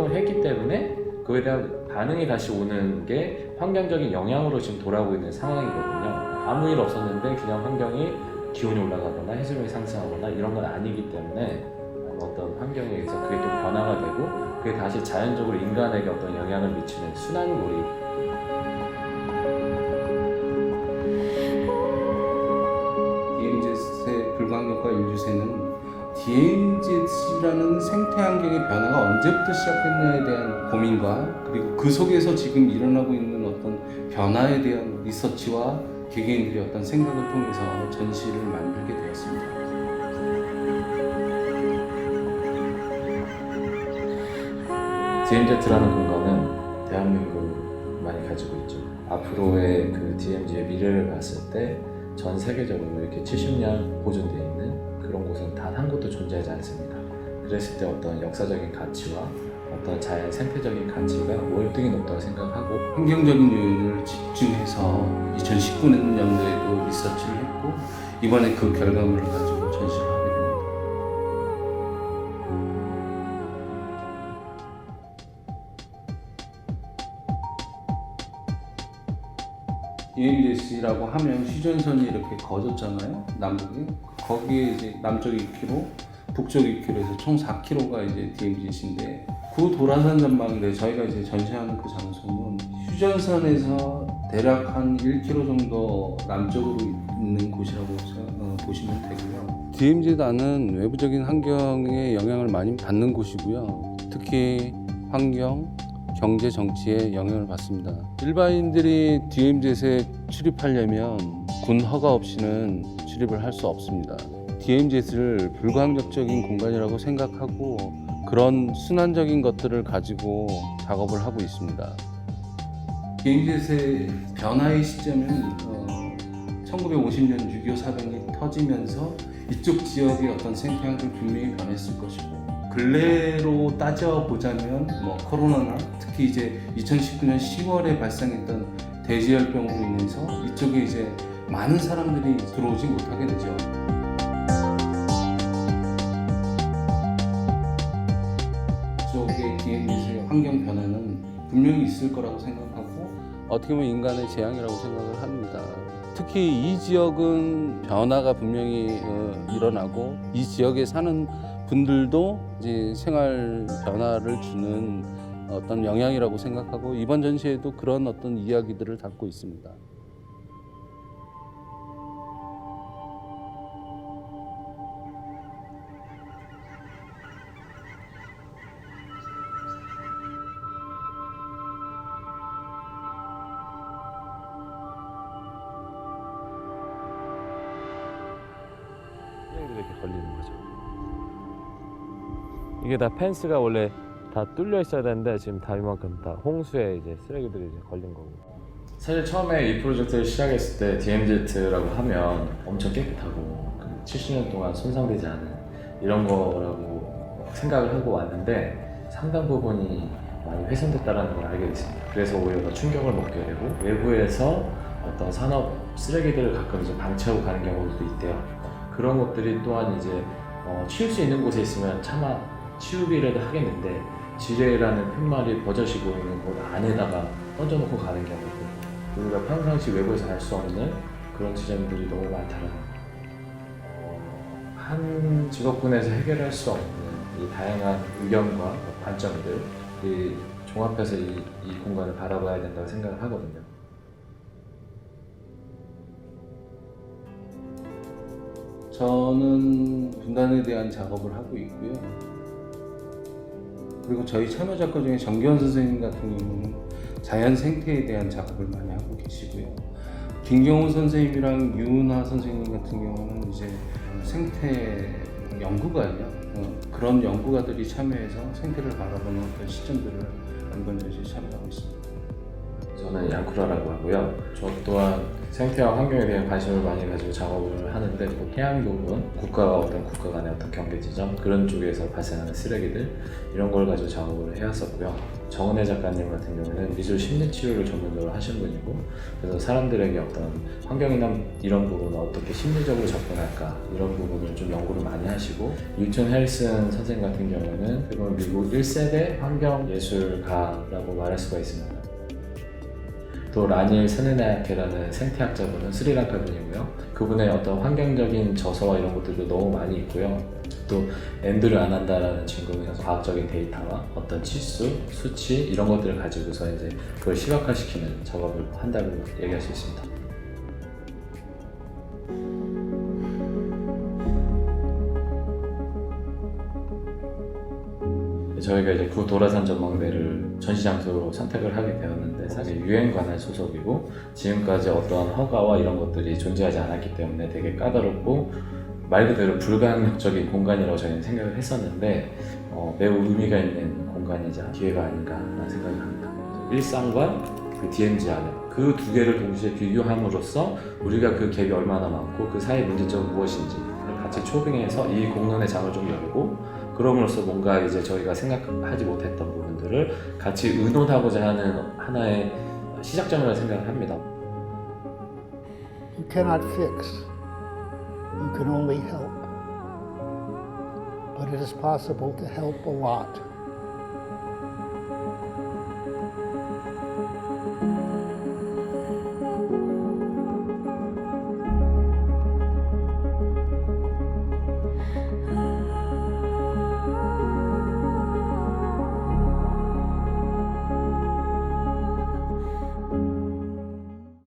행동을 했기 때문에 그에 대한 반응이 다시 오는 게 환경적인 영향으로 지금 돌아오고 있는 상황이거든요. 아무 일 없었는데 그냥 환경이 기온이 올라가거나 해수면이 상승하거나 이런 건 아니기 때문에 어떤 환경에 의해서 그게 또 변화가 되고 그게 다시 자연적으로 인간에게 어떤 영향을 미치는 순환고리 DMZ의 불광격과 인류세는 DMZ라는 생태 환경의 변화가 언제부터 시작됐냐에 대한 고민과 그리고 그 속에서 지금 일어나고 있는 어떤 변화에 대한 리서치와 개개인들의 어떤 생각을 통해서 전시를 만들게 되었습니다. DMZ라는 공간은 대한민국 많이 가지고 있죠. 앞으로의 그 DMZ의 미래를 봤을 때 전 세계적으로 이렇게 70년 보존되어 있는 그런 곳은 단 한 곳도 존재하지 않습니다. 그랬을 때 어떤 역사적인 가치와 어떤 자연 생태적인 가치가 월등히 높다고 생각하고 환경적인 요인을 집중해서 2019년도에도 리서치를 했고 이번에 그 결과물을 가지고 전시를 하게 됩니다. EMDC라고 하면 휴전선이 이렇게 거졌잖아요. 남북이. 거기에 이제 남쪽 2km, 북쪽 2km에서 총 4km가 이제 DMZ인데 그 도라산 전망인데 저희가 이제 전시하는 그 장소는 휴전선에서 대략 한 1km 정도 남쪽으로 있는 곳이라고 어, 보시면 되고요. DMZ단은 외부적인 환경에 영향을 많이 받는 곳이고요. 특히 환경, 경제 정치에 영향을 받습니다. 일반인들이 DMZ에 출입하려면 군 허가 없이는 출입을 할 수 없습니다. DMZ를 불가항력적인 공간이라고 생각하고 그런 순환적인 것들을 가지고 작업을 하고 있습니다. DMZ의 변화의 시점은 1950년 6.25 사변이 터지면서 이쪽 지역의 어떤 생태환경 분명히 변했을 것이고 근래로 따져보자면 뭐 코로나나 특히 이제 2019년 10월에 발생했던 대지열병으로 인해서 이쪽에 이제 많은 사람들이 들어오지 못하게 되죠. 환경 변화는 분명히 있을 거라고 생각하고 어떻게 보면 인간의 재앙이라고 생각을 합니다. 특히 이 지역은 변화가 분명히 어, 일어나고 이 지역에 사는 분들도 이제 생활 변화를 주는 어떤 영향이라고 생각하고 이번 전시에도 그런 어떤 이야기들을 담고 있습니다. 이렇게 걸리는 거죠. 이게 다 펜스가 원래 다 뚫려 있어야 되는데 지금 다 이만큼 다 홍수에 이제 쓰레기들이 이제 걸린 거고. 사실 처음에 이 프로젝트를 시작했을 때 DMZ라고 하면 엄청 깨끗하고 그 70년 동안 손상되지 않은 이런 거라고 생각을 하고 왔는데 상당 부분이 많이 훼손됐다는 걸 알게 됐습니다. 그래서 오히려 더 충격을 먹게 되고 외부에서 어떤 산업 쓰레기들을 가끔 이제 방치하고 가는 경우도 있대요. 그런 것들이 또한 이제 어, 치울 수 있는 곳에 있으면 차마 치우기라도 하겠는데 지뢰라는 푯말이 버젓이 보이는 곳 안에다가 던져놓고 가는 경우도 우리가 평상시 외부에서 알 수 없는 그런 지점들이 너무 많다는 어, 한 직업군에서 해결할 수 없는 이 다양한 의견과 관점들 이 종합해서 이, 이 공간을 바라봐야 된다고 생각을 하거든요. 저는 분단에 대한 작업을 하고 있고요. 그리고 저희 참여 작가 중에 정기원 선생님 같은 경우는 자연 생태에 대한 작업을 많이 하고 계시고요. 김경호 선생님이랑 유은하 선생님 같은 경우는 이제 생태 연구가예요. 어, 그런 연구가들이 참여해서 생태를 바라보는 어떤 시점들을 전시에 참여하고 있습니다. 저는 양쿠라라고 하고요. 저 또한 생태와 환경에 대한 관심을 많이 가지고 작업을 하는데 뭐 해양 부분, 국가와 어떤 국가 간의 어떤 경계 지점 그런 쪽에서 발생하는 쓰레기들 이런 걸 가지고 작업을 해왔었고요. 정은혜 작가님 같은 경우는 미술 심리 치료를 전문적으로 하신 분이고 그래서 사람들에게 어떤 환경이나 이런 부분을 어떻게 심리적으로 접근할까 이런 부분을 좀 연구를 많이 하시고 유튼 헬슨 선생님 같은 경우는 그건 미국 1세대 환경 예술가라고 말할 수가 있습니다. 또 라닐 세네나케라는 생태학자분은 스리랑카 분이고요. 그분의 어떤 환경적인 저서와 이런 것들도 너무 많이 있고요. 또 엔드를 안 한다라는 친구는 과학적인 데이터와 어떤 치수, 수치 이런 것들을 가지고서 이제 그걸 시각화시키는 작업을 한다고 얘기할 수 있습니다. 저희가 이제 구 도라산 전망대를 전시 장소로 선택을 하게 되었는데 사실 유엔 관할 소속이고 지금까지 어떠한 허가와 이런 것들이 존재하지 않았기 때문에 되게 까다롭고 말 그대로 불가항력적인 공간이라고 저희는 생각을 했었는데 어, 매우 의미가 있는 공간이자 기회가 아닌가라는 생각을 합니다. 일상과 그 DMZ 안에 그 두 개를 동시에 비교함으로써 우리가 그 갭이 얼마나 많고 그 사이 문제점은 무엇인지를 같이 초빙해서 이 공론의 장을 좀 열고 그럼으로써 뭔가 이제 저희가 생각하지 못했던 부분들을 같이 의논하고자 하는 하나의 시작점이라고 생각을 합니다. You cannot fix, you can only help. But it is possible to help a lot.